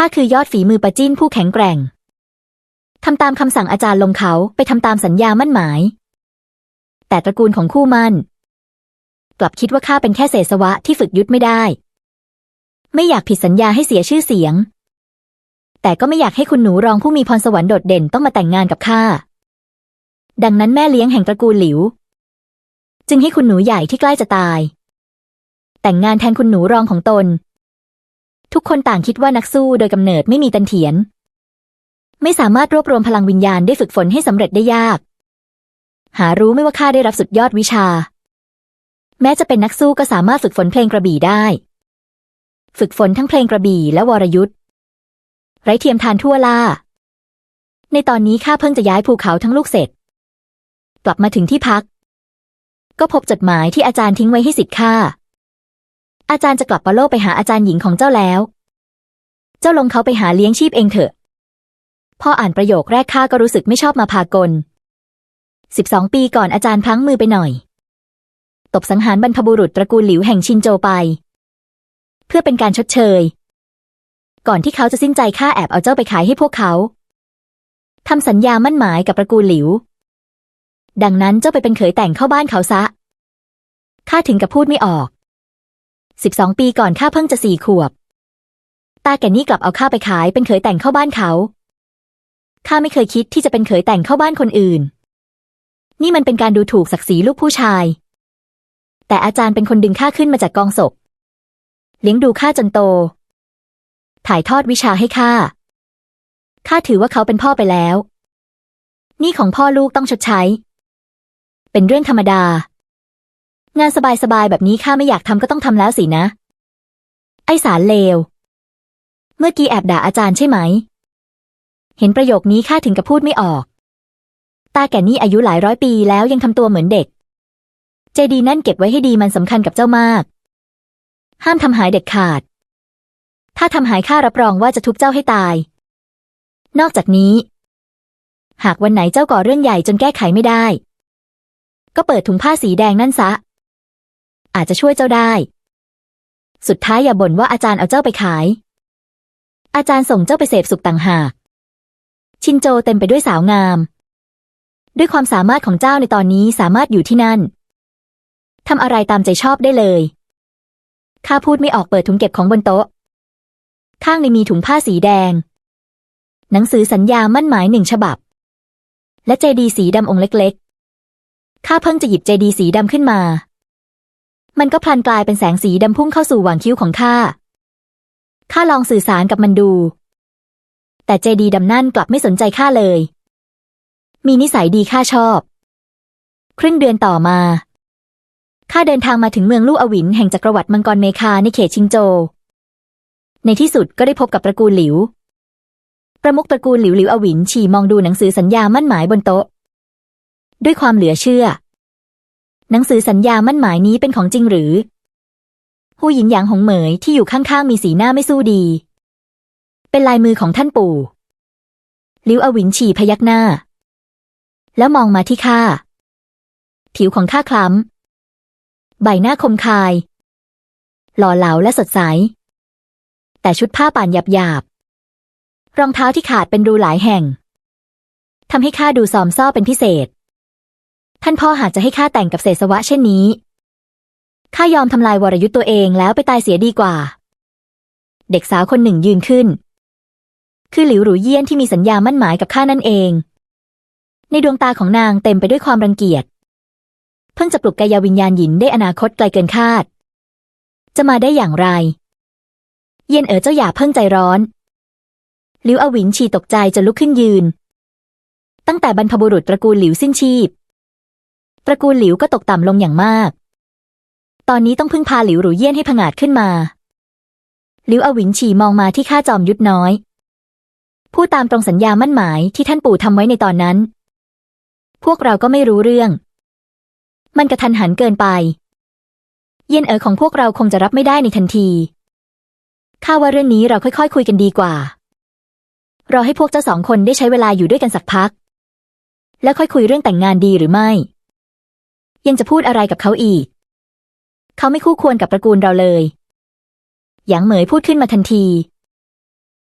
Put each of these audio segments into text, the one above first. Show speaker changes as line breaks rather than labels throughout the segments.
ข้าคือยอดฝีมือปะจิ้นผู้แข็งแกร่ง ทำตามคำสั่งอาจารย์ลงเขาไปทำตามสัญญามั่นหมาย แต่ตระกูลของคู่มั่น กลับคิดว่าข้าเป็นแค่เศษสวะที่ฝึกยุทธไม่ได้ ไม่อยากผิดสัญญาให้เสียชื่อเสียง แต่ก็ไม่อยากให้คุณหนูรองผู้มีพรสวรรค์โดดเด่นต้องมาแต่งงานกับข้า ดังนั้นแม่เลี้ยงแห่งตระกูลหลิว จึงให้คุณหนูใหญ่ที่ใกล้จะตาย แต่งงานแทนคุณหนูรองของตน ทุกคนต่างคิดว่านักสู้โดยกำเนิดไม่มีตันเถียน ไม่สามารถรวบรวมพลังวิญญาณได้ฝึกฝนให้สำเร็จได้ยาก หารู้ไม่ว่าข้าได้รับสุดยอดวิชา แม้จะเป็นนักสู้ก็สามารถฝึกฝนเพลงกระบี่ได้ ฝึกฝนทั้งเพลงกระบี่และวรยุทธ์ไร้เทียมทานทั่วล่า ในตอนนี้ข้าเพิ่งจะย้ายภูเขาทั้งลูกเสร็จ กลับมาถึงที่พัก ก็พบจดหมายที่อาจารย์ทิ้งไว้ให้สิทธิ์ข้า อาจารย์จะกลับปะโลกไปหาอาจารย์หญิงของเจ้าแล้ว เจ้าลงเขาไปหาเลี้ยงชีพเองเถอะ พออ่านประโยคแรกข้าก็รู้สึกไม่ชอบมาพากลสิบสองปีก่อนอาจารย์พลั้งมือไปหน่อย ตบสังหารบรรพบุรุษตระกูลหลิวแห่งชินโจไป เพื่อเป็นการชดเชย ก่อนที่เขาจะสิ้นใจข้าแอบเอาเจ้าไปขายให้พวกเขาทำสัญญามั่นหมายกับตระกูลหลิว ดังนั้นเจ้าไปเป็นเขยแต่งเข้าบ้านเขาซะข้าถึงกับพูดไม่ออก สิบสองปีก่อนข้าเพิ่งจะสี่ขวบ ตาแก่นี่กลับเอาข้าไปขายเป็นเขยแต่งเข้าบ้านเขา ข้าไม่เคยคิดที่จะเป็นเขยแต่งเข้าบ้านคนอื่น นี่มันเป็นการดูถูกศักดิ์ศรีลูกผู้ชาย แต่อาจารย์เป็นคนดึงข้าขึ้นมาจากกองศพ เลี้ยงดูข้าจนโต ถ่ายทอดวิชาให้ข้า ข้าถือว่าเขาเป็นพ่อไปแล้ว นี่ของพ่อลูกต้องชดใช้ เป็นเรื่องธรรมดา งานสบายๆแบบนี้ข้าไม่อยากทำก็ต้องทำแล้วสินะ ไอสารเลว เมื่อกี้แอบด่าอาจารย์ใช่ไหม เห็นประโยคนี้ข้าถึงกับพูดไม่ออก ตาแก่นี่อายุหลายร้อยปีแล้วยังทำตัวเหมือนเด็ก เจดีนั่นเก็บไว้ให้ดีมันสำคัญกับเจ้ามาก ห้ามทำหายเด็ดขาด ถ้าทำหายข้ารับรองว่าจะทุบเจ้าให้ตาย นอกจากนี้ หากวันไหนเจ้าก่อเรื่องใหญ่จนแก้ไขไม่ได้ ก็เปิดถุงผ้าสีแดงนั่นซะ อาจจะช่วยเจ้าได้ สุดท้ายอย่าบ่นว่าอาจารย์เอาเจ้าไปขาย อาจารย์ส่งเจ้าไปเสพสุขต่างหาก ชินโจเต็มไปด้วยสาวงาม ด้วยความสามารถของเจ้าในตอนนี้สามารถอยู่ที่นั่นทำอะไรตามใจชอบได้เลยข้าพูดไม่ออกเปิดถุงเก็บของบนโต๊ะ ข้างในมีถุงผ้าสีแดง หนังสือสัญญามั่นหมายหนึ่งฉบับ และเจดีสีดำองค์เล็กๆข้าเพิ่งจะหยิบเจดีสีดำขึ้นมา มันก็พลันกลายเป็นแสงสีดำพุ่งเข้าสู่หว่างคิ้วของข้า ข้าลองสื่อสารกับมันดู แต่เจดีดำนั่นกลับไม่สนใจข้าเลย มีนิสัยดีข้าชอบ ครึ่งเดือนต่อมา ข้าเดินทางมาถึงเมืองลู่อวินแห่งจักรวรรดิมังกรเมคาในเขตชิงโจ ในที่สุดก็ได้พบกับตระกูลหลิว ประมุขตระกูลหลิวหลิวอวินฉี่มองดูหนังสือสัญญามั่นหมายบนโต๊ะ ด้วยความเหลือเชื่อ หนังสือสัญญามั่นหมายนี้เป็นของจริงหรือ หูหยินหยางหงเหมยที่อยู่ข้างๆมีสีหน้าไม่สู้ดี เป็นลายมือของท่านปู่ลิวอวินฉี่พยักหน้า แล้วมองมาที่ข้า ผิวของข้าคล้ำ ใบหน้าคมคาย หล่อเหลาและสดใส แต่ชุดผ้าป่านหยาบหยาบๆรองเท้าที่ขาดเป็นรูหลายแห่งทำให้ข้าดูซอมซ่อเป็นพิเศษ ท่านพ่อหากจะให้ข้าแต่งกับเศษสวะเช่นนี้ ข้ายอมทำลายวรยุทธ์ตัวเองแล้วไปตายเสียดีกว่า เด็กสาวคนหนึ่งยืนขึ้น คือหลิวหรูเยี่ยนที่มีสัญญามั่นหมายกับข้านั่นเอง ในดวงตาของนางเต็มไปด้วยความรังเกียจ เพิ่งจะปลุกกายวิญญาณหยินได้อนาคตไกลเกินคาด จะมาได้อย่างไร เย็นเอ๋อเจ้าอย่าเพิ่งใจร้อนหลิวอวินฉีตกใจจนลุกขึ้นยืน ตั้งแต่บรรพบุรุษตระกูลหลิวสิ้นชีพ ตระกูลหลิวก็ตกต่ำลงอย่างมาก ตอนนี้ต้องพึ่งพาหลิวหรูเยี่ยนให้ผงาดขึ้นมา หลิวอวิ๋นฉี่มองมาที่ข้าจอมยุทธน้อย พูดตามตรงสัญญามั่นหมายที่ท่านปู่ทำไว้ในตอนนั้น พวกเราก็ไม่รู้เรื่อง มันกระทันหันเกินไป เย็นเอ๋อของพวกเราคงจะรับไม่ได้ในทันที ข้าว่าเรื่องนี้เราค่อยๆคุยกันดีกว่า รอให้พวกเจ้าสองคนได้ใช้เวลาอยู่ด้วยกันสักพัก แล้วค่อยคุยเรื่องแต่งงานดีหรือไม่ ยังจะพูดอะไรกับเขาอีก เขาไม่คู่ควรกับตระกูลเราเลยหยางเหมยพูดขึ้นมาทันที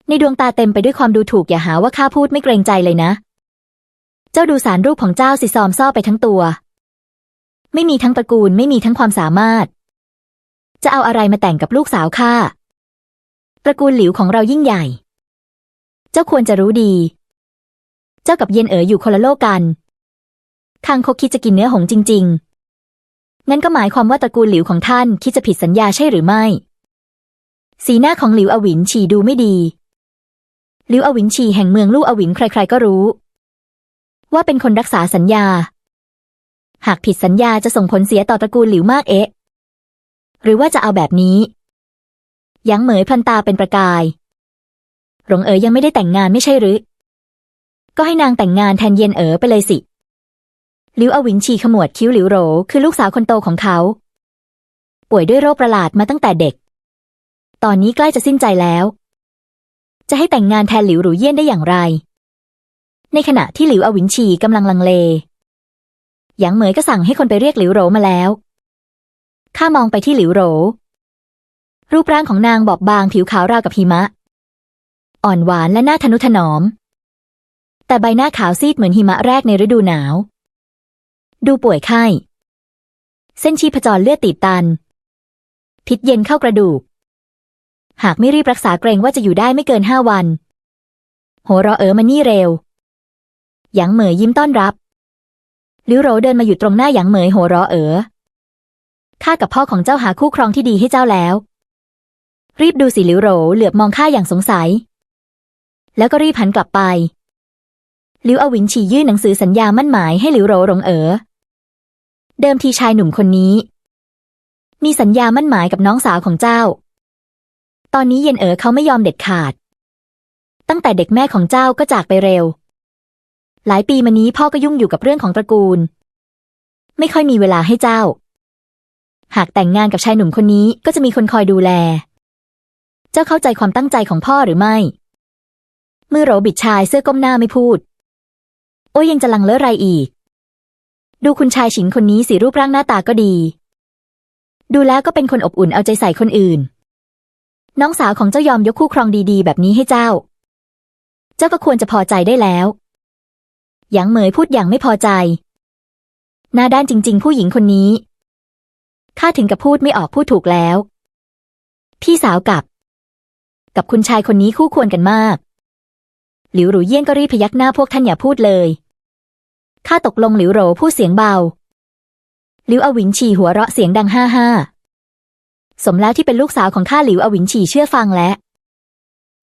ในดวงตาเต็มไปด้วยความดูถูกอย่าหาว่าข้าพูดไม่เกรงใจเลยนะ เจ้าดูสารรูปของเจ้าสิซอมซ่อไปทั้งตัว ไม่มีทั้งตระกูลไม่มีทั้งความสามารถ จะเอาอะไรมาแต่งกับลูกสาวข้าตระกูลหลิวของเรายิ่งใหญ่ เจ้าควรจะรู้ดี เจ้ากับเย็นเอ๋ออยู่คนละโลกกันคางคกคิดจะกินเนื้อหงจริง ๆ งั้นก็หมายความว่าตระกูลหลิวของท่านคิดจะผิดสัญญาใช่หรือไม่ สีหน้าของหลิวอวินฉีดูไม่ดี หลิวอวินฉีแห่งเมืองลู่อวินใคร ๆ ก็รู้ ว่าเป็นคนรักษาสัญญา หากผิดสัญญาจะส่งผลเสียต่อตระกูลหลิวมากเอ๊ะ หรือว่าจะเอาแบบนี้ยังเหมยพันตาเป็นประกาย หลงเอ๋ยยังไม่ได้แต่งงานไม่ใช่หรือ ก็ให้นางแต่งงานแทนเย็นเอ๋อไปเลยสิ ลิวอวินชีขมวดคิ้วหลิวโหรคือลูกสาวคนโตของเขา ป่วยด้วยโรคประหลาดมาตั้งแต่เด็ก ตอนนี้ใกล้จะสิ้นใจแล้ว จะให้แต่งงานแทนหลิวหรูเยี่ยนได้อย่างไร ในขณะที่หลิวอวินชีกำลังลังเลหยางเหมยก็สั่งให้คนไปเรียกหลิวโหรมาแล้ว ข้ามองไปที่หลิวโหรรูปร่างของนางบอบบางผิวขาวราวกับหิมะ อ่อนหวานและหน้าทนุถนอม แต่ใบหน้าขาวซีดเหมือนหิมะแรกในฤดูหนาว ดูป่วยไข้ เส้นชีพจรเลือดตีบตัน พิษเย็นเข้ากระดูก หากไม่รีบรักษาเกรงว่าจะอยู่ได้ไม่เกินห้าวัน โหรอเอ๋อมานี่เร็ว หยางเหมยยิ้มต้อนรับ ลิวโรเดินมาอยู่ตรงหน้าหยางเหมยโหรอเอ๋อข้ากับพ่อของเจ้าหาคู่ครองที่ดีให้เจ้าแล้ว รีบดูสิลิวโรเหลือบมองข้าอย่างสงสัย แล้วก็รีบหันกลับไปลิวอวินฉียื่นหนังสือสัญญามั่นหมายให้หลิวโรหลงเอ๋อ เดิมทีชายหนุ่มคนนี้ มีสัญญามั่นหมายกับน้องสาวของเจ้า ตอนนี้เย็นเอ๋อเขาไม่ยอมเด็ดขาด ตั้งแต่เด็กแม่ของเจ้าก็จากไปเร็ว หลายปีมานี้พ่อก็ยุ่งอยู่กับเรื่องของตระกูล ไม่ค่อยมีเวลาให้เจ้า หากแต่งงานกับชายหนุ่มคนนี้ก็จะมีคนคอยดูแล เจ้าเข้าใจความตั้งใจของพ่อหรือไม่ เมื่อโรบิดชายเสื้อก้มหน้าไม่พูด โอ้ยยังจะลังเลอะไรอีก ดูคุณชายฉิงคนนี้สิรูปร่างหน้าตาก็ดี ดูแล้วก็เป็นคนอบอุ่นเอาใจใส่คนอื่น น้องสาวของเจ้ายอมยกคู่ครองดีๆ แบบนี้ให้เจ้า เจ้าก็ควรจะพอใจได้แล้ว หยางเหมยพูดอย่างไม่พอใจ หน้าด้านจริง ๆ ผู้หญิงคนนี้ข้าถึงกับพูดไม่ออกพูดถูกแล้ว พี่สาวกับ กับคุณชายคนนี้คู่ควรกันมาก หลิวหรูเยี่ยนก็รีบพยักหน้าพวกท่านอย่าพูดเลย ข้าตกลงหลิวโหรพูดเสียงเบา หลิวอวินฉีหัวเราะเสียงดังห้าห้าสมแล้วที่เป็นลูกสาวของข้าหลิวอวินฉีเชื่อฟังและ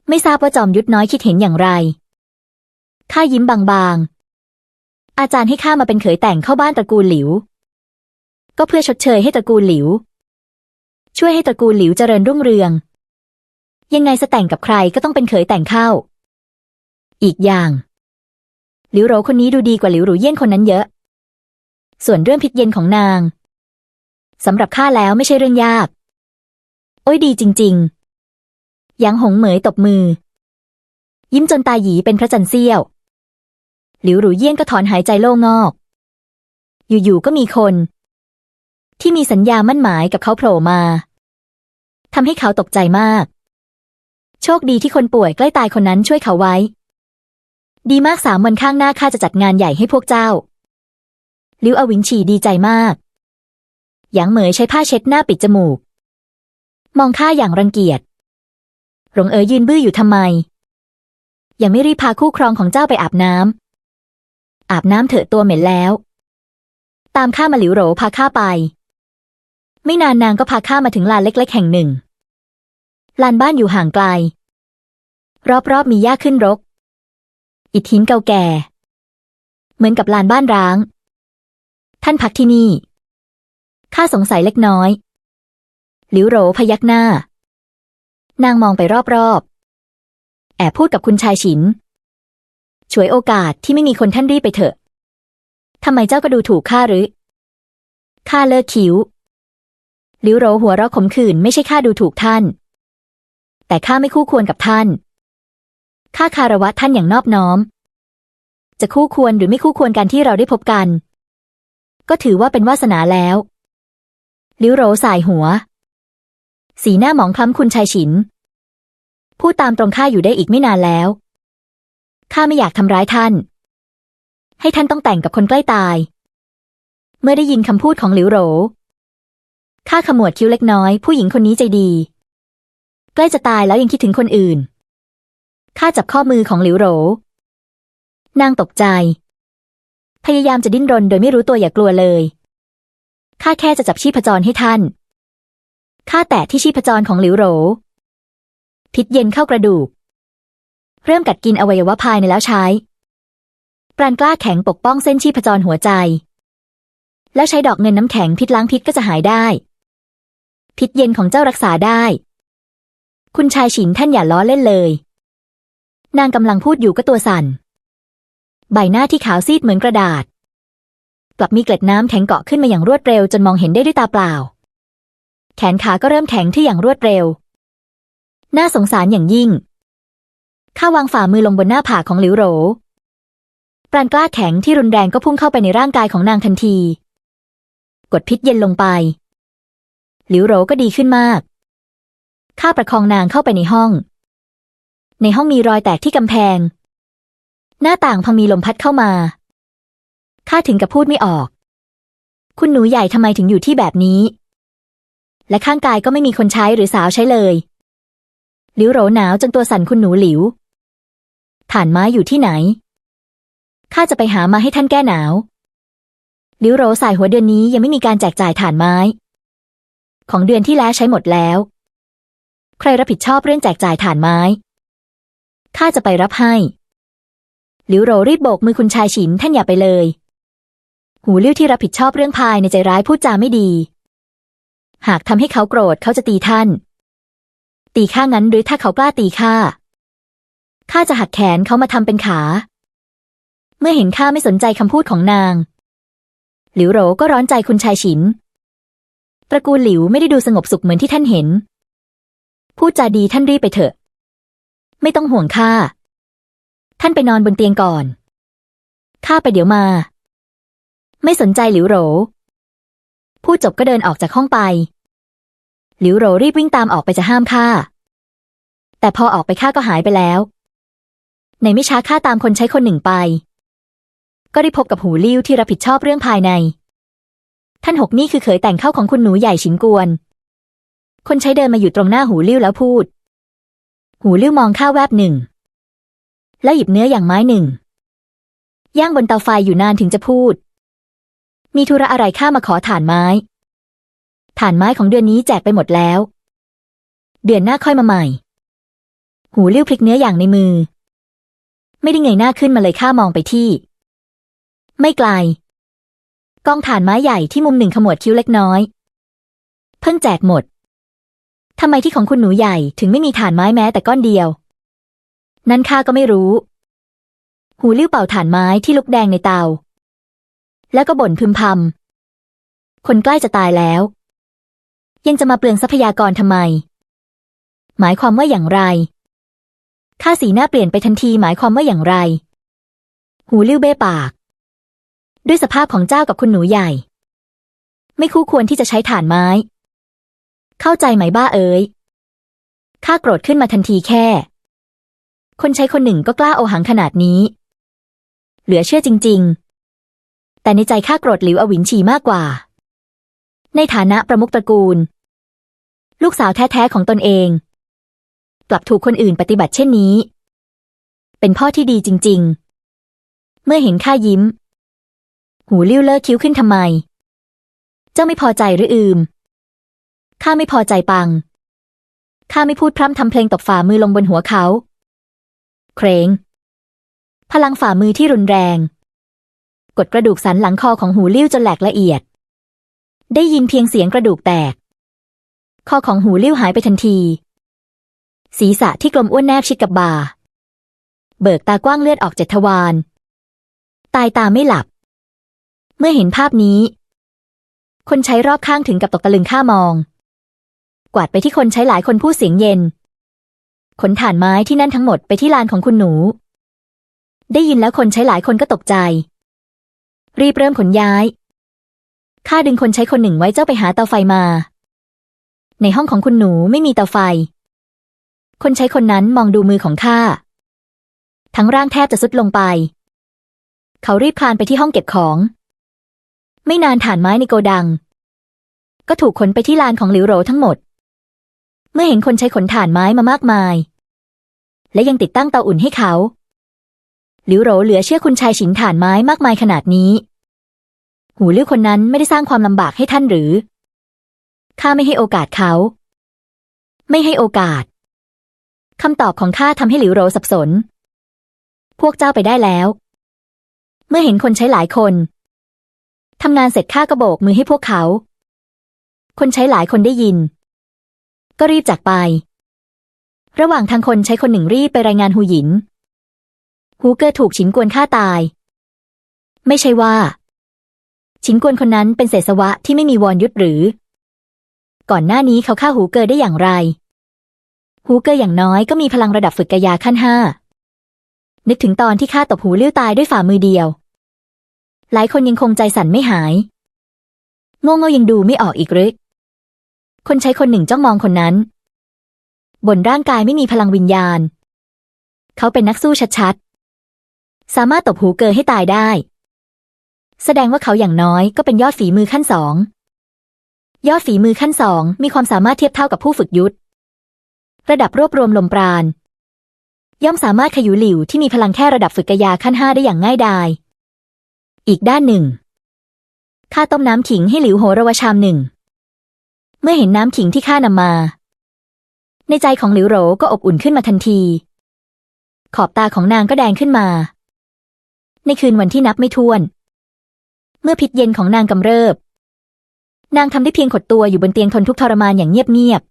ไม่ทราบว่าจอมยุทธน้อยคิดเห็นอย่างไรข้ายิ้มบางๆ อาจารย์ให้ข้ามาเป็นเขยแต่งเข้าบ้านตระกูลหลิว ก็เพื่อชดเชยให้ตระกูลหลิว ช่วยให้ตระกูลหลิวเจริญรุ่งเรือง ยังไงจะแต่งกับใครก็ต้องเป็นเขยแต่งเข้า อีกอย่าง หลิวโหรคนนี้ดูดีกว่าหลิวหรูเยี่ยนคนนั้นเยอะ ส่วนเรื่องพิษเย็นของนางสำหรับข้าแล้วไม่ใช่เรื่องยาก โอ้ยดีจริง ๆยางหงเหมยตบมือ ยิ้มจนตาหยีเป็นพระจันทร์เสี้ยว หลิวหรูเยี่ยนก็ถอนหายใจโล่งอก อยู่ๆก็มีคน ที่มีสัญญามั่นหมายกับเขาโผล่มาทำให้เขาตกใจมาก โชคดีที่คนป่วยใกล้ตายคนนั้นช่วยเขาไว้ ดีมากสามวันข้างหน้าข้าจะจัดงานใหญ่ให้พวกเจ้า ลิวอวิงฉีดีใจมาก หยางเหมยใช้ผ้าเช็ดหน้าปิดจมูก มองข้าอย่างรังเกียจ หลงเอ๋ยยืนบื้ออยู่ทำไม ยังไม่รีบพาคู่ครองของเจ้าไปอาบน้ำ อาบน้ำเถอะตัวเหม็นแล้ว ตามข้ามาหลิวโหรพาข้าไป ไม่นานนางก็พาข้ามาถึงลานเล็ก ๆ แห่งหนึ่ง ลานบ้านอยู่ห่างไกล รอบๆมีหญ้าขึ้นรก อิฐหินเก่าแก่ เหมือนกับลานบ้านร้าง ท่านพักที่นี่ ข้าสงสัยเล็กน้อย หลิวโหรพยักหน้า นางมองไปรอบๆ แอบพูดกับคุณชายฉิน ช่วยโอกาสที่ไม่มีคนท่านรีบไปเถอะ ทำไมเจ้าก็ดูถูกข้าหรือ ข้าเลิกคิ้ว หลิวโหรหัวเราะขมขื่นไม่ใช่ข้าดูถูกท่าน แต่ข้าไม่คู่ควรกับท่าน ข้าคารวะท่านอย่างนอบน้อม จะคู่ควรหรือไม่คู่ควรกันที่เราได้พบกัน ก็ถือว่าเป็นวาสนาแล้วลิวโรสายหัว สีหน้าหมองคล้ำคุณชายฉิน พูดตามตรงข้าอยู่ได้อีกไม่นานแล้ว ข้าไม่อยากทำร้ายท่าน ให้ท่านต้องแต่งกับคนใกล้ตาย เมื่อได้ยินคำพูดของหลิวโหรข้าขมวดคิ้วเล็กน้อยผู้หญิงคนนี้ใจดี ใกล้จะตายแล้วยังคิดถึงคนอื่น ข้าจับข้อมือของหลิวโหรนางตกใจ พยายามจะดิ้นรนโดยไม่รู้ตัวอย่ากลัวเลย ข้าแค่จะจับชีพจรให้ท่าน ข้าแตะที่ชีพจรของหลิวโหรพิษเย็นเข้ากระดูก เริ่มกัดกินอวัยวะภายในแล้วใช้ ปราณกล้าแข็งปกป้องเส้นชีพจรหัวใจ แล้วใช้ดอกเงินน้ำแข็งพิษล้างพิษก็จะหายได้ พิษเย็นของเจ้ารักษาได้ คุณชายฉินท่านอย่าล้อเล่นเลย นางกำลังพูดอยู่ก็ตัวสั่น ใบหน้าที่ขาวซีดเหมือนกระดาษ กลับมีเกล็ดน้ำแข็งเกาะขึ้นมาอย่างรวดเร็วจนมองเห็นได้ด้วยตาเปล่า แขนขาก็เริ่มแข็งที่อย่างรวดเร็ว น่าสงสารอย่างยิ่ง ข้าวางฝ่ามือลงบนหน้าผากของหลิวโหรปราณกล้าแข็งที่รุนแรงก็พุ่งเข้าไปในร่างกายของนางทันที กดพิษเย็นลงไป หลิวโหรก็ดีขึ้นมาก ข้าประคองนางเข้าไปในห้อง ในห้องมีรอยแตกที่กำแพง หน้าต่างพังมีลมพัดเข้ามา ข้าถึงกับพูดไม่ออก คุณหนูใหญ่ทำไมถึงอยู่ที่แบบนี้ และข้างกายก็ไม่มีคนใช้หรือสาวใช้เลยหลิวโหรหนาวจนตัวสั่นคุณหนูหลิวฐานไม้อยู่ที่ไหน ข้าจะไปหามาให้ท่านแก้หนาวหลิวโหรสายหัวเดือนนี้ยังไม่มีการแจกจ่ายฐานไม้ ของเดือนที่แล้วใช้หมดแล้ว ใครรับผิดชอบเรื่องแจกจ่ายฐานไม้ ข้าจะไปรับให้หลิวโรรีบโบกมือคุณชายฉินท่านอย่าไปเลย หูลิ้วที่รับผิดชอบเรื่องภายในใจร้ายพูดจาไม่ดี หากทำให้เขาโกรธเขาจะตีท่าน ตีข้างั้นหรือถ้าเขากล้าตีข้าข้าจะหักแขนเขามาทำเป็นขา เมื่อเห็นข้าไม่สนใจคำพูดของนาง หลิวโรก็ร้อนใจคุณชายฉินตระกูลหลิวไม่ได้ดูสงบสุขเหมือนที่ท่านเห็น พูดจาดีท่านรีบไปเถอะ ไม่ต้องห่วงข้า ท่านไปนอนบนเตียงก่อน ข้าไปเดี๋ยวมา ไม่สนใจหลิวโหรพูดจบก็เดินออกจากห้องไป หลิวโหรรีบวิ่งตามออกไปจะห้ามข้า แต่พอออกไปข้าก็หายไปแล้ว ในไม่ช้าข้าตามคนใช้คนหนึ่งไป ก็ได้พบกับหูลิ้วที่รับผิดชอบเรื่องภายใน ท่านหกนี่คือเขยแต่งเข้าของคุณหนูใหญ่ฉินกวน คนใช้เดินมาอยู่ตรงหน้าหูลิ้วแล้วพูด หูลิ้วมองข้าแวบหนึ่ง แล้วหยิบเนื้ออย่างไม้หนึ่ง ย่างบนเตาไฟอยู่นานถึงจะพูด มีธุระอะไรข้ามาขอถ่านไม้ถ่านไม้ของเดือนนี้แจกไปหมดแล้ว เดือนหน้าค่อยมาใหม่ หูลิ้วพลิกเนื้ออย่างในมือ ไม่ได้เงยหน้าขึ้นมาเลยข้ามองไปที่ ไม่ไกลกองถ่านไม้ใหญ่ที่มุมหนึ่งขมวดคิ้วเล็กน้อย เพิ่งแจกหมด ทำไมที่ของคุณหนูใหญ่ถึงไม่มีถ่านไม้แม้แต่ก้อนเดียว นั้นข้าก็ไม่รู้ หูลิ้วเป่าถ่านไม้ที่ลุกแดงในเตา แล้วก็บ่นพึมพำ คนใกล้จะตายแล้ว ยังจะมาเปลืองทรัพยากรทำไม หมายความว่าอย่างไร ข้าสีหน้าเปลี่ยนไปทันทีหมายความว่าอย่างไร หูลิ้วเบ้ปาก ด้วยสภาพของเจ้ากับคุณหนูใหญ่ ไม่คู่ควรที่จะใช้ถ่านไม้ เข้าใจไหมบ้าเอ๋ยข้าโกรธขึ้นมาทันทีแค่ คนใช้คนหนึ่งก็กล้าโอหังขนาดนี้ เหลือเชื่อจริง ๆ แต่ในใจข้าโกรธหลิวอวินชีมากกว่า ในฐานะประมุขตระกูล ลูกสาวแท้ ๆ ของตนเอง กลับถูกคนอื่นปฏิบัติเช่นนี้ เป็นพ่อที่ดีจริง ๆ เมื่อเห็นข้ายิ้ม หูลิ้วเลิกคิ้วขึ้นทำไม เจ้าไม่พอใจหรืออืม ข้าไม่พอใจปัง ข้าไม่พูดพร่ำทำเพลงตบฝ่ามือลงบนหัวเขา เครงพลังฝ่ามือที่รุนแรง กดกระดูกสันหลังคอของหูลิ้วจนแหลกละเอียด ได้ยินเพียงเสียงกระดูกแตก คอของหูลิ้วหายไปทันที ศีรษะที่กลมอ้วนแนบชิดกับบ่า เบิกตากว้างเลือดออกเจ็ดทวาร ตายตาไม่หลับ เมื่อเห็นภาพนี้ คนใช้รอบข้างถึงกับตกตะลึงข้ามอง กวาดไปที่คนใช้หลายคนพูดเสียงเย็น ขนถ่านไม้ที่นั่นทั้งหมดไปที่ลานของคุณหนู ได้ยินแล้วคนใช้หลายคนก็ตกใจ รีบเริ่มขนย้าย ข้าดึงคนใช้คนหนึ่งไว้เจ้าไปหาเตาไฟมา ในห้องของคุณหนูไม่มีเตาไฟ คนใช้คนนั้นมองดูมือของข้า ทั้งร่างแทบจะสุดลงไป เขารีบคลานไปที่ห้องเก็บของ ไม่นานฐานไม้ในโกดังก็ถูกขนไปที่ลานของหลิวโหรทั้งหมด เมื่อเห็นคนใช้ขนถ่านไม้มามากมาย และยังติดตั้งเตาอุ่นให้เขา หลิวโหรเหลือเชื่อคุณชายฉินถ่านไม้มากมายขนาดนี้ หูลือคนนั้นไม่ได้สร้างความลำบากให้ท่านหรือ ข้าไม่ให้โอกาสเขา ไม่ให้โอกาสคำตอบของข้าทำให้หลิวโหรสับสน พวกเจ้าไปได้แล้ว เมื่อเห็นคนใช้หลายคนทำงานเสร็จข้าก็โบกมือให้พวกเขา คนใช้หลายคนได้ยิน ก็รีบจากไป ระหว่างทางคนใช้คนหนึ่งรีบไปรายงานหูหยิน ฮูเกอร์ถูกฉินกวนฆ่าตาย ไม่ใช่ว่า ฉินกวนคนนั้นเป็นเศษสวะที่ไม่มีวรยุทธหรือ ก่อนหน้านี้เขาฆ่าหูเกอร์ได้อย่างไร ฮูเกอร์อย่างน้อยก็มีพลังระดับฝึกกายาขั้นห้า นึกถึงตอนที่ข้าตบหูเลิ้ยวตายด้วยฝ่ามือเดียว หลายคนยังคงใจสั่นไม่หาย โง่เง่ายังดูไม่ออกอีกหรือ คนใช้คนหนึ่งจ้องมองคนนั้น บนร่างกายไม่มีพลังวิญญาณ เขาเป็นนักสู้ชัดๆ สามารถตบหูเกอให้ตายได้ แสดงว่าเขาอย่างน้อยก็เป็นยอดฝีมือขั้นสอง ยอดฝีมือขั้นสองมีความสามารถเทียบเท่ากับผู้ฝึกยุทธ ระดับรวบรวมลมปราณ ย่อมสามารถขยุหลิวที่มีพลังแค่ระดับฝึกกายาขั้นห้าได้อย่างง่ายดาย อีกด้านหนึ่งข้าต้มน้ำขิงให้หลิวโหระวชามหนึ่ง เมื่อเห็นน้ำขิงที่ข้านำมา ในใจของหลิวโหรก็อบอุ่นขึ้นมาทันที ขอบตาของนางก็แดงขึ้นมา ในคืนวันที่นับไม่ถ้วน เมื่อพิษเย็นของนางกำเริบ นางทำได้เพียงขดตัวอยู่บนเตียงทนทุกทรมานอย่างเงียบ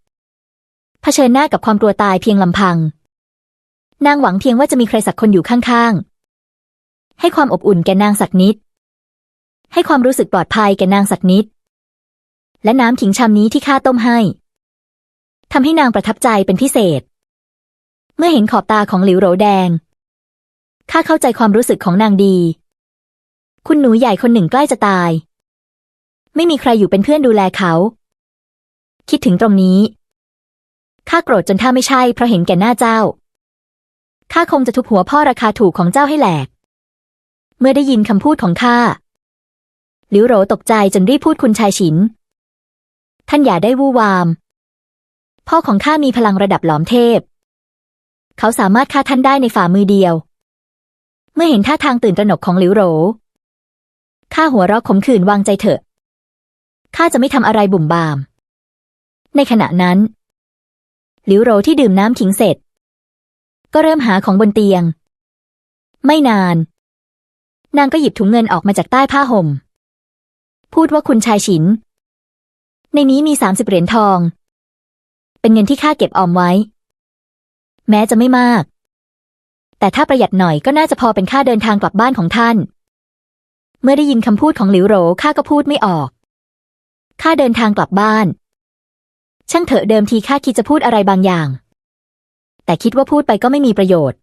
ๆเผชิญหน้ากับความกลัวตายเพียงลำพัง นางหวังเพียงว่าจะมีใครสักคนอยู่ข้างๆ ให้ความอบอุ่นแก่นางสักนิด ให้ความรู้สึกปลอดภัยแก่นางสักนิด และน้ำขิงชามนี้ที่ข้าต้มให้ทำให้นางประทับใจเป็นพิเศษ เมื่อเห็นขอบตาของหลิวโหรแดงข้าเข้าใจความรู้สึกของนางดี คุณหนูใหญ่คนหนึ่งใกล้จะตาย ไม่มีใครอยู่เป็นเพื่อนดูแลเขา คิดถึงตรงนี้ข้าโกรธจนถ้าไม่ใช่เพราะเห็นแก่หน้าเจ้าข้าคงจะทุบหัวพ่อราคาถูกของเจ้าให้แหลก เมื่อได้ยินคำพูดของข้าหลิวโหรตกใจจนรีบพูดคุณชายฉิน ท่านอย่าได้วู่วาม พ่อของข้ามีพลังระดับหลอมเทพ เขาสามารถฆ่าท่านได้ในฝ่ามือเดียว เมื่อเห็นท่าทางตื่นตระหนกของหลิวโหรข้าหัวเราะขมขื่นวางใจเถอะข้าจะไม่ทำอะไรบุ่มบาม ในขณะนั้น หลิวโหรที่ดื่มน้ำขิงเสร็จ ก็เริ่มหาของบนเตียง ไม่นาน นางก็หยิบถุงเงินออกมาจากใต้ผ้าห่มพูดว่าคุณชายฉิน ในนี้มีสามสิบเหรียญทอง เป็นเงินที่ข้าเก็บออมไว้ แม้จะไม่มาก แต่ถ้าประหยัดหน่อยก็น่าจะพอเป็นค่าเดินทางกลับบ้านของท่าน เมื่อได้ยินคำพูดของหลิวโหรข้าก็พูดไม่ออกข้าเดินทางกลับบ้าน ช่างเถอะเดิมทีข้าคิดจะพูดอะไรบางอย่าง แต่คิดว่าพูดไปก็ไม่มีประโยชน์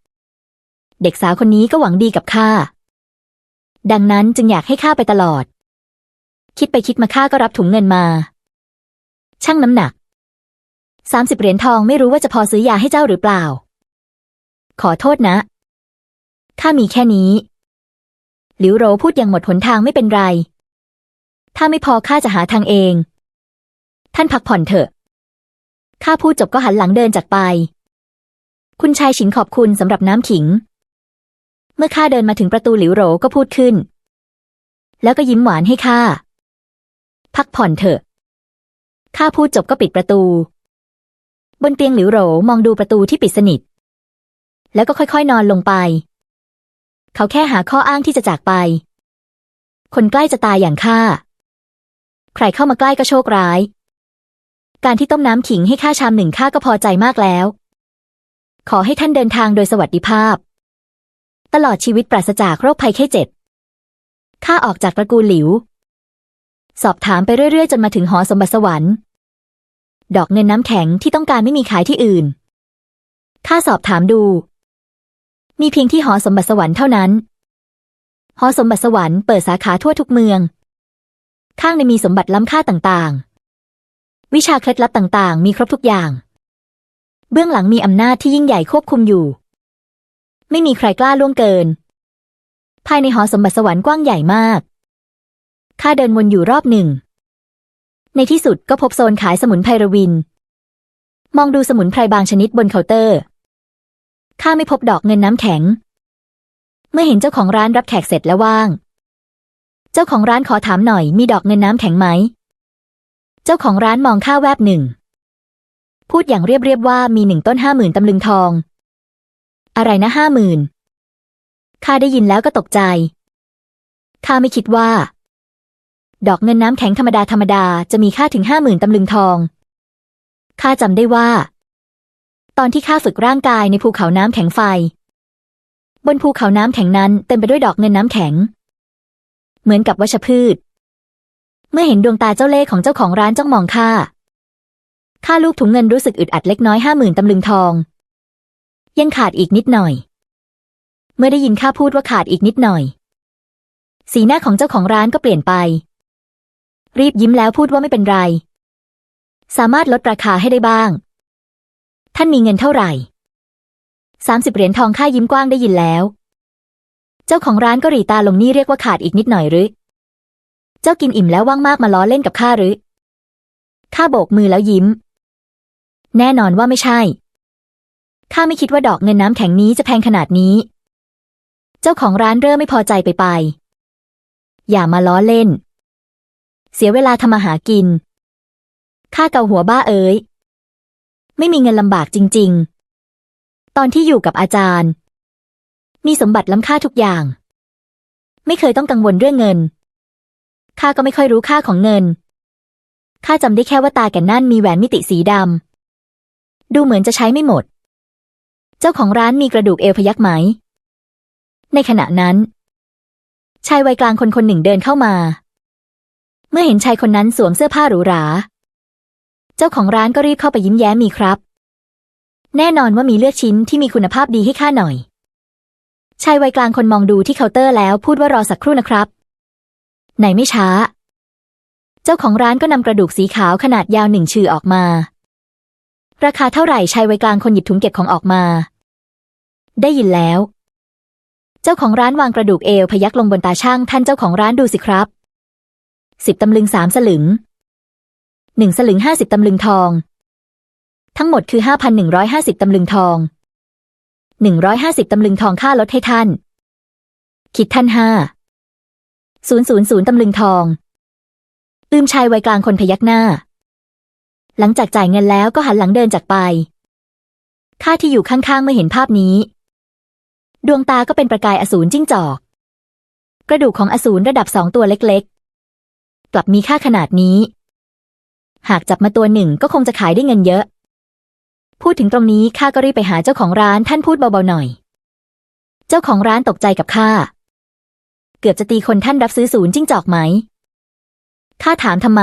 เด็กสาวคนนี้ก็หวังดีกับข้า ดังนั้นจึงอยากให้ข้าไปตลอดคิดไปคิดมาข้าก็รับถุงเงินมา ช่างน้ำหนักสามสิบเหรียญทองไม่รู้ว่าจะพอซื้อยาให้เจ้าหรือเปล่า ขอโทษนะข้ามีแค่นี้ หลิวโรพูดอย่างหมดหนทางไม่เป็นไร ถ้าไม่พอข้าจะหาทางเอง ท่านพักผ่อนเถอะ ข้าพูดจบก็หันหลังเดินจากไป คุณชายฉินขอบคุณสำหรับน้ำขิง เมื่อข้าเดินมาถึงประตูหลิวโรก็พูดขึ้น แล้วก็ยิ้มหวานให้ข้า พักผ่อนเถอะ ข้าพูดจบก็ปิดประตู บนเตียงหลิวโหรมองดูประตูที่ปิดสนิท แล้วก็ค่อยๆนอนลงไป เขาแค่หาข้ออ้างที่จะจากไป คนใกล้จะตายอย่างข้า ใครเข้ามาใกล้ก็โชคร้าย การที่ต้มน้ำขิงให้ข้าชามหนึ่งข้าก็พอใจมากแล้ว ขอให้ท่านเดินทางโดยสวัสดิภาพ ตลอดชีวิตปราศจากโรคภัยไข้เจ็บข้าออกจากตระกูลหลิว สอบถามไปเรื่อยๆ จนมาถึงหอสมบัติสวรรค์ดอกเงินน้ำแข็งที่ต้องการไม่มีขายที่อื่น ข้าสอบถามดู มีเพียงที่หอสมบัติสวรรค์เท่านั้น หอสมบัติสวรรค์เปิดสาขาทั่วทุกเมือง ข้างในมีสมบัติล้ำค่าต่างๆ วิชาเคล็ดลับต่างๆ มีครบทุกอย่าง เบื้องหลังมีอำนาจที่ยิ่งใหญ่ควบคุมอยู่ ไม่มีใครกล้าล่วงเกิน ภายในหอสมบัติสวรรค์กว้างใหญ่มาก ข้าเดินวนอยู่รอบหนึ่ง ในที่สุดก็พบโซนขายสมุนไพรวิน มองดูสมุนไพรบางชนิดบนเคาน์เตอร์ ข้าไม่พบดอกเงินน้ำแข็ง เมื่อเห็นเจ้าของร้านรับแขกเสร็จแล้วว่าง เจ้าของร้านขอถามหน่อยมีดอกเงินน้ำแข็งไหม เจ้าของร้านมองข้าแวบหนึ่ง พูดอย่างเรียบๆว่ามีหนึ่งต้นห้าหมื่นตำลึงทอง อะไรนะห้าหมื่นข้าได้ยินแล้วก็ตกใจ ข้าไม่คิดว่า ดอกเงินน้ำแข็งธรรมดาธรรมดาจะมีค่าถึงห้าหมื่นตำลึงทอง ข้าจำได้ว่า ตอนที่ข้าฝึกร่างกายในภูเขาน้ำแข็งไฟ บนภูเขาน้ำแข็งนั้นเต็มไปด้วยดอกเงินน้ำแข็ง เหมือนกับวัชพืช เมื่อเห็นดวงตาเจ้าเล่ห์ของเจ้าของร้านจ้องมองข้าข้าลูกถุงเงินรู้สึกอึดอัดเล็กน้อยห้าหมื่นตำลึงทอง ยังขาดอีกนิดหน่อย เมื่อได้ยินข้าพูดว่าขาดอีกนิดหน่อย สีหน้าของเจ้าของร้านก็เปลี่ยนไป รีบยิ้มแล้วพูดว่าไม่เป็นไร สามารถลดราคาให้ได้บ้าง ท่านมีเงินเท่าไหร่สามสิบเหรียญทองค่ายิ้มกว้างได้ยินแล้ว เจ้าของร้านก็หรีตาลงนี่เรียกว่าขาดอีกนิดหน่อยหรือ เจ้ากินอิ่มแล้วว่างมากมาล้อเล่นกับข้าหรือข้าโบกมือแล้วยิ้ม แน่นอนว่าไม่ใช่ ข้าไม่คิดว่าดอกเงินน้ำแข็งนี้จะแพงขนาดนี้ เจ้าของร้านเริ่มไม่พอใจไปไป อย่ามาล้อเล่น เสียเวลาทำมาหากิน ข้าเกาหัวบ้าเอ๋ย ไม่มีเงินลำบากจริง ๆ ตอนที่อยู่กับอาจารย์ มีสมบัติล้ำค่าทุกอย่าง ไม่เคยต้องกังวลเรื่องเงิน ข้าก็ไม่ค่อยรู้ค่าของเงิน ข้าจำได้แค่ว่าตาแก่นั่นมีแหวนมิติสีดำ ดูเหมือนจะใช้ไม่หมด เจ้าของร้านมีกระดูกเอวพยักไหม ในขณะนั้นชายวัยกลางคนคนหนึ่งเดินเข้ามา เมื่อเห็นชายคนนั้นสวมเสื้อผ้าหรูหรา เจ้าของร้านก็รีบเข้าไปยิ้มแย้มมีครับ แน่นอนว่ามีเลือกชิ้นที่มีคุณภาพดีให้ข้าหน่อย ชายวัยกลางคนมองดูที่เคาน์เตอร์แล้วพูดว่ารอสักครู่นะครับ ไหนไม่ช้า เจ้าของร้านก็นำกระดูกสีขาวขนาดยาวหนึ่งชื่อออกมา ราคาเท่าไหร่ชายวัยกลางคนหยิบถุงเก็บของออกมา ได้ยินแล้ว เจ้าของร้านวางกระดูกเอวพยักลงบนตาช่างท่านเจ้าของร้านดูสิครับ สิบตำลึงสามสลึงหนึ่งสลึงห้าสิบตำลึงทอง ทั้งหมดคือห้าพันหนึ่งร้อยห้าสิบตำลึงทองหนึ่งร้อยห้าสิบตำลึงทองค่าลดให้ท่าน คิดท่านห้าศูนย์ศูนย์ศูนย์ตำลึงทองลืมชายวัยกลางคนพยักหน้า หลังจากจ่ายเงินแล้วก็หันหลังเดินจากไป ข้าที่อยู่ข้างๆเมื่อเห็นภาพนี้ ดวงตาก็เป็นประกายอสูรจิ้งจอก กระดูกของอสูรระดับสองตัวเล็กๆ กลับมีค่าขนาดนี้ หากจับมาตัวหนึ่งก็คงจะขายได้เงินเยอะ พูดถึงตรงนี้ข้าก็รีบไปหาเจ้าของร้านท่านพูดเบาๆหน่อย เจ้าของร้านตกใจกับข้าเกือบจะตีคนท่านรับซื้อศูนย์จิ้งจอกไหมข้าถามทำไม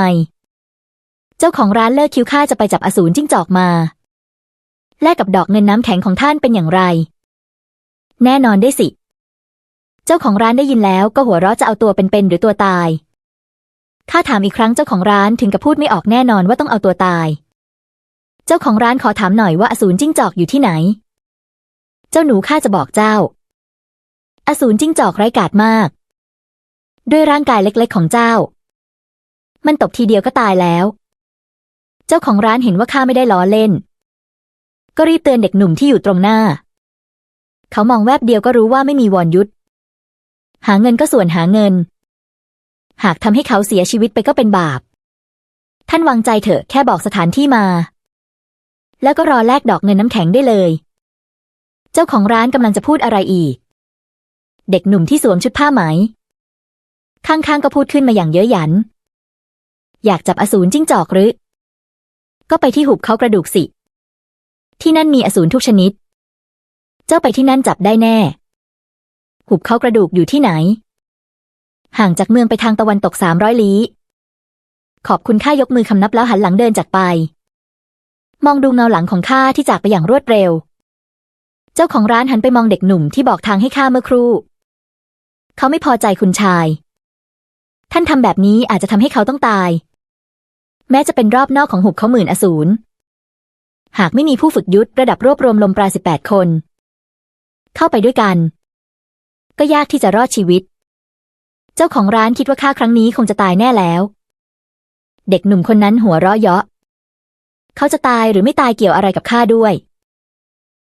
เจ้าของร้านเลิกคิวข้าจะไปจับอสูรจิ้งจอกมา แลกกับดอกเงินน้ำแข็งของท่านเป็นอย่างไร แน่นอนได้สิ เจ้าของร้านได้ยินแล้วก็หัวเราะจะเอาตัวเป็นๆหรือตัวตาย ข้าถามอีกครั้งเจ้าของร้านถึงกับพูดไม่ออกแน่นอนว่าต้องเอาตัวตาย เจ้าของร้านขอถามหน่อยว่าอสูรจิ้งจอกอยู่ที่ไหน เจ้าหนูข้าจะบอกเจ้า อสูรจิ้งจอกไร้กาจมาก ด้วยร่างกายเล็กๆ ของเจ้า มันตบทีเดียวก็ตายแล้ว เจ้าของร้านเห็นว่าข้าไม่ได้ล้อเล่น ก็รีบเตือนเด็กหนุ่มที่อยู่ตรงหน้า เขามองแวบเดียวก็รู้ว่าไม่มีวอนยุทธหาเงินก็ส่วนหาเงิน หากทำให้เขาเสียชีวิตไปก็เป็นบาป ท่านวางใจเถอะแค่บอกสถานที่มา แล้วก็รอแลกดอกเงินน้ำแข็งได้เลย เจ้าของร้านกำลังจะพูดอะไรอีก เด็กหนุ่มที่สวมชุดผ้าไหม ข้างๆก็พูดขึ้นมาอย่างเย้ยหยัน อยากจับอสูรจิ้งจอกหรือ ก็ไปที่หุบเขากระดูกสิ ที่นั่นมีอสูรทุกชนิด เจ้าไปที่นั่นจับได้แน่ หุบเขากระดูกอยู่ที่ไหน ห่างจากเมืองไปทางตะวันตกสามร้อยลี้ ขอบคุณข้ายกมือคำนับแล้วหันหลังเดินจากไป มองดูเงาหลังของข้าที่จากไปอย่างรวดเร็ว เจ้าของร้านหันไปมองเด็กหนุ่มที่บอกทางให้ข้าเมื่อครู่ เขาไม่พอใจคุณชาย ท่านทำแบบนี้อาจจะทำให้เขาต้องตาย แม้จะเป็นรอบนอกของหุบเขาหมื่นอสูร หากไม่มีผู้ฝึกยุทธระดับรวบรวมลมปราสิบแปดคน เข้าไปด้วยกัน ก็ยากที่จะรอดชีวิต เจ้าของร้านคิดว่าข้าครั้งนี้คงจะตายแน่แล้ว เด็กหนุ่มคนนั้นหัวเราะเยาะ เขาจะตายหรือไม่ตายเกี่ยวอะไรกับข้าด้วย